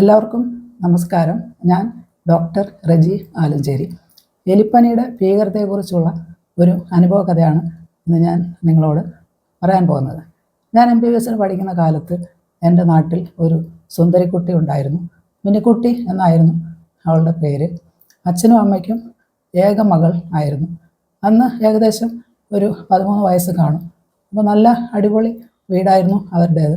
എല്ലാവർക്കും നമസ്കാരം. ഞാൻ ഡോക്ടർ റജി ആലഞ്ചേരി. എലിപ്പനിയുടെ ഭീകരതയെക്കുറിച്ചുള്ള ഒരു അനുഭവ കഥയാണ് ഇന്ന് ഞാൻ നിങ്ങളോട് പറയാൻ പോകുന്നത്. ഞാൻ എം ബി ബി എസിന് പഠിക്കുന്ന കാലത്ത് എന്റെ നാട്ടിൽ ഒരു സുന്ദരിക്കുട്ടി ഉണ്ടായിരുന്നു. മിനിക്കുട്ടി എന്നായിരുന്നു അവളുടെ പേര്. അച്ഛനും അമ്മയ്ക്കും ഏക മകൾ ആയിരുന്നു. അന്ന് ഏകദേശം ഒരു പതിമൂന്ന് വയസ്സ് കാണും. അപ്പോൾ നല്ല അടിപൊളി വീടായിരുന്നു അവരുടേത്.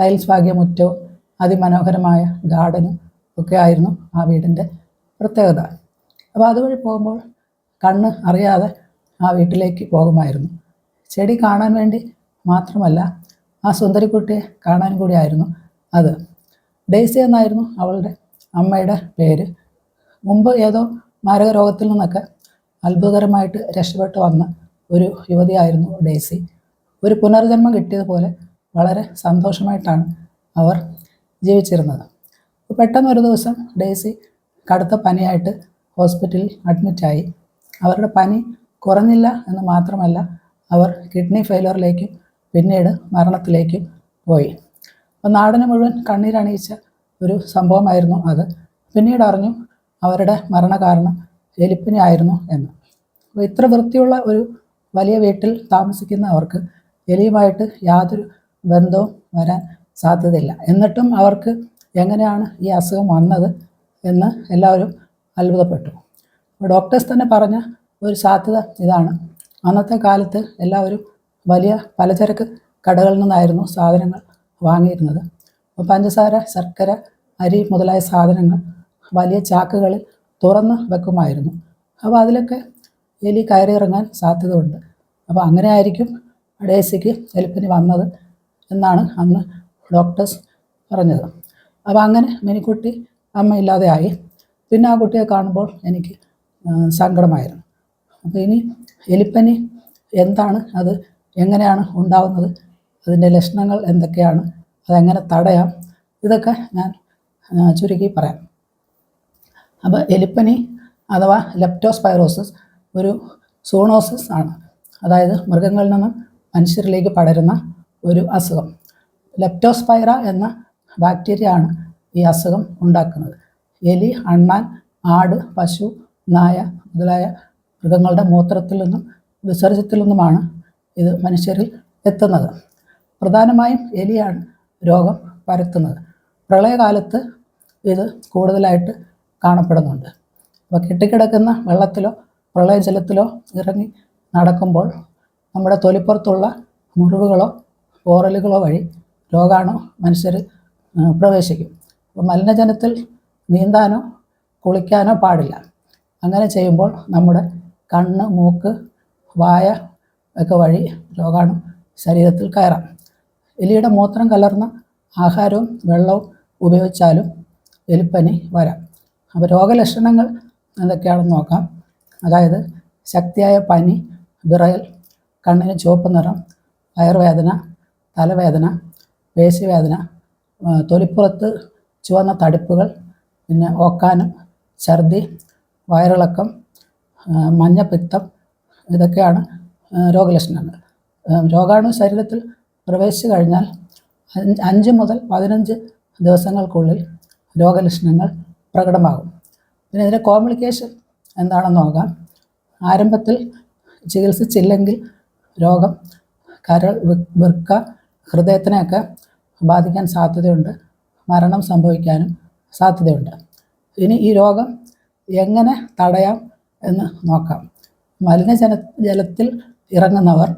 ടൈൽസ് പാകിയ മുറ്റവും അതിമനോഹരമായ ഗാർഡനും ഒക്കെ ആയിരുന്നു ആ വീടിന്റെ പ്രത്യേകത. അപ്പോൾ അതുവഴി പോകുമ്പോൾ കണ്ണ് അറിയാതെ ആ വീട്ടിലേക്ക് പോകുമായിരുന്നു. ചെടി കാണാൻ വേണ്ടി മാത്രമല്ല ആ സുന്ദരിക്കുട്ടിയെ കാണാൻ കൂടിയായിരുന്നു അത്. ഡേസി എന്നായിരുന്നു അവളുടെ അമ്മയുടെ പേര്. മുമ്പ് ഏതോ മാരക രോഗത്തിൽ നിന്നൊക്കെ അത്ഭുതകരമായിട്ട് രക്ഷപ്പെട്ടു വന്ന ഒരു യുവതിയായിരുന്നു ഡേസി ഒരു പുനർജന്മം കിട്ടിയതുപോലെ വളരെ സന്തോഷമായിട്ടാണ് അവർ ജീവിച്ചിരുന്നത്. പെട്ടെന്ന് ഒരു ദിവസം ഡേസി കടുത്ത പനിയായിട്ട് ഹോസ്പിറ്റലിൽ അഡ്മിറ്റായി. അവരുടെ പനി കുറഞ്ഞില്ല എന്ന് മാത്രമല്ല അവർ കിഡ്നി ഫെയിലറിലേക്കും പിന്നീട് മരണത്തിലേക്കും പോയി. അപ്പോൾ നാടിന് മുഴുവൻ കണ്ണീരണിയിച്ച ഒരു സംഭവമായിരുന്നു അത്. പിന്നീട് അറിഞ്ഞു അവരുടെ മരണകാരണം എലിപ്പനി ആയിരുന്നു എന്ന്. അപ്പോൾ ഇത്ര വൃത്തിയുള്ള ഒരു വലിയ വീട്ടിൽ താമസിക്കുന്ന അവർക്ക് എലിയുമായിട്ട് യാതൊരു ബന്ധവും വരാൻ സാധ്യതയില്ല. എന്നിട്ടും അവർക്ക് എങ്ങനെയാണ് ഈ അസുഖം വന്നത് എന്ന് എല്ലാവരും അത്ഭുതപ്പെട്ടു. ഡോക്ടേഴ്സ് തന്നെ പറഞ്ഞ ഒരു സാധ്യത ഇതാണ്. അന്നത്തെ കാലത്ത് എല്ലാവരും വലിയ പലചരക്ക് കടകളിൽ നിന്നായിരുന്നു സാധനങ്ങൾ വാങ്ങിയിരുന്നത്. അപ്പോൾ പഞ്ചസാര ശർക്കര അരി മുതലായ സാധനങ്ങൾ വലിയ ചാക്കുകളിൽ തുറന്ന് വെക്കുമായിരുന്നു. അപ്പോൾ അതിലൊക്കെ എലി കയറിയിറങ്ങാൻ സാധ്യതയുണ്ട്. അപ്പോൾ അങ്ങനെ ആയിരിക്കും ഡേസിക്ക് എലിപ്പനി വന്നത് എന്നാണ് അന്ന് ഡോക്ടേഴ്സ് പറഞ്ഞത്. അപ്പോൾ അങ്ങനെ മിനിക്കുട്ടി അമ്മയില്ലാതെ ആയി. പിന്നെ ആ കുട്ടിയെ കാണുമ്പോൾ എനിക്ക് സങ്കടമായിരുന്നു. അപ്പോൾ ഇനി എലിപ്പനി എന്താണ്? അത് എങ്ങനെയാണ് ഉണ്ടാവുന്നത്? അതിന്റെ ലക്ഷണങ്ങൾ എന്തൊക്കെയാണ്? അതെങ്ങനെ തടയാം? ഇതൊക്കെ ഞാൻ ചുരുക്കി പറയാം. അപ്പോൾ എലിപ്പനി അഥവാ ലെപ്റ്റോസ്പൈറോസിസ് ഒരു സൂണോസിസ് ആണ്. അതായത് മൃഗങ്ങളിൽ നിന്നും മനുഷ്യരിലേക്ക് പടരുന്ന ഒരു അസുഖം. ലെപ്റ്റോസ്പൈറ എന്ന ബാക്ടീരിയ ആണ് ഈ അസുഖം ഉണ്ടാക്കുന്നത്. എലി അണ്ണാൻ ആട് പശു നായ മുതലായ മൃഗങ്ങളുടെ മൂത്രത്തിൽ നിന്നും വിസർജ്യത്തിൽ നിന്നുമാണ് ഇത് മനുഷ്യരിൽ എത്തുന്നത്. പ്രധാനമായും എലിയാണ് രോഗം പരത്തുന്നത്. പ്രളയകാലത്ത് ഇത് കൂടുതലായിട്ട് കാണപ്പെടുന്നുണ്ട്. അപ്പോൾ കെട്ടിക്കിടക്കുന്ന വെള്ളത്തിലോ പ്രളയജലത്തിലോ ഇറങ്ങി നടക്കുമ്പോൾ നമ്മുടെ തൊലിപ്പുറത്തുള്ള മുറിവുകളോ പോറലുകളോ വഴി രോഗാണു മനുഷ്യർ പ്രവേശിക്കും. അപ്പോൾ മലിനജലത്തിൽ നീന്താനോ കുളിക്കാനോ പാടില്ല. അങ്ങനെ ചെയ്യുമ്പോൾ നമ്മുടെ കണ്ണ് മൂക്ക് വായ ഒക്കെ വഴി രോഗാണു ശരീരത്തിൽ കയറാം. എലിയുടെ മൂത്രം കലർന്ന ആഹാരവും വെള്ളവും ഉപയോഗിച്ചാലും എലിപ്പനി വരാം. അപ്പോൾ രോഗലക്ഷണങ്ങൾ എന്തൊക്കെയാണെന്ന് നോക്കാം. അതായത് ശക്തിയായ പനി വിറയൽ കണ്ണിന് ചുവപ്പ് നിറം വയറുവേദന തലവേദന പേശിവേദന തൊലിപ്പുറത്ത് ചുവന്ന തടിപ്പുകൾ പിന്നെ ഓക്കാനം ഛർദി വയറിളക്കം മഞ്ഞപ്പിത്തം ഇതൊക്കെയാണ് രോഗലക്ഷണങ്ങൾ. രോഗാണു ശരീരത്തിൽ പ്രവേശിച്ചു കഴിഞ്ഞാൽ അഞ്ച് മുതൽ പതിനഞ്ച് ദിവസങ്ങൾക്കുള്ളിൽ രോഗലക്ഷണങ്ങൾ പ്രകടമാകും. പിന്നെ ഇതിന്റെ കോംപ്ലിക്കേഷൻ എന്താണെന്ന് നോക്കാം. ആരംഭത്തിൽ ചികിത്സിച്ചില്ലെങ്കിൽ രോഗം കരൾ വൃക്ക ഹൃദയത്തിനെയൊക്കെ ബാധിക്കാൻ സാധ്യതയുണ്ട്. മരണം സംഭവിക്കാനും സാധ്യതയുണ്ട്. ഇനി ഈ രോഗം എങ്ങനെ തടയാം എന്ന് നോക്കാം. മലിനജല ജലത്തിൽ ഇറങ്ങുന്നവർ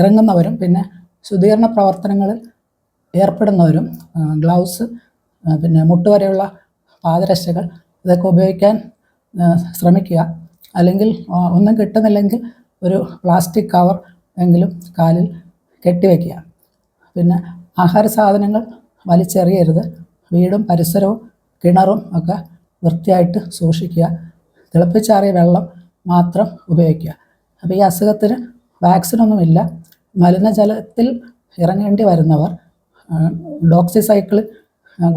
ഇറങ്ങുന്നവരും പിന്നെ ശുദ്ധീകരണ പ്രവർത്തനങ്ങളിൽ ഏർപ്പെടുന്നവരും ഗ്ലൗസ് പിന്നെ മുട്ടുവരെയുള്ള പാദരക്ഷകൾ ഇതൊക്കെ ഉപയോഗിക്കാൻ ശ്രമിക്കുക. അല്ലെങ്കിൽ ഒന്നും കിട്ടുന്നില്ലെങ്കിൽ ഒരു പ്ലാസ്റ്റിക് കവർ എങ്കിലും കാലിൽ കെട്ടിവെക്കുക. പിന്നെ ആഹാര സാധനങ്ങൾ വലിച്ചെറിയരുത്. വീടും പരിസരവും കിണറും ഒക്കെ വൃത്തിയായിട്ട് സൂക്ഷിക്കുക. തിളപ്പിച്ചാറിയ വെള്ളം മാത്രം ഉപയോഗിക്കുക. അപ്പോൾ ഈ അസുഖത്തിന് വാക്സിനൊന്നുമില്ല മലിനജലത്തിൽ ഇറങ്ങേണ്ടി വരുന്നവർ ഡോക്സിസൈക്കിൾ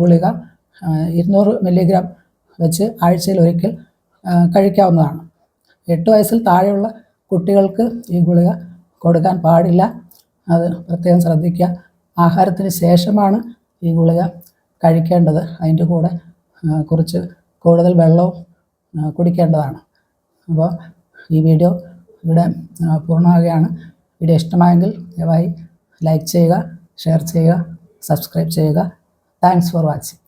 ഗുളിക ഇരുന്നൂറ് മില്ലിഗ്രാം വെച്ച് ആഴ്ചയിൽ ഒരിക്കൽ കഴിക്കാവുന്നതാണ്. എട്ട് വയസ്സിൽ താഴെയുള്ള കുട്ടികൾക്ക് ഈ ഗുളിക കൊടുക്കാൻ പാടില്ല. അത് പ്രത്യേകം ശ്രദ്ധിക്കുക. ആഹാരത്തിന് ശേഷമാണ് ഈ ഗുളിക കഴിക്കേണ്ടത്. അതിന്റെ കൂടെ കുറച്ച് കൂടുതൽ വെള്ളവും കുടിക്കേണ്ടതാണ്. അപ്പോൾ ഈ വീഡിയോ ഇവിടെ പൂർണമാകുകയാണ് വീഡിയോ ഇഷ്ടമായെങ്കിൽ ദയവായി ലൈക്ക് ചെയ്യുക ഷെയർ ചെയ്യുക സബ്സ്ക്രൈബ് ചെയ്യുക. Thanks for watching.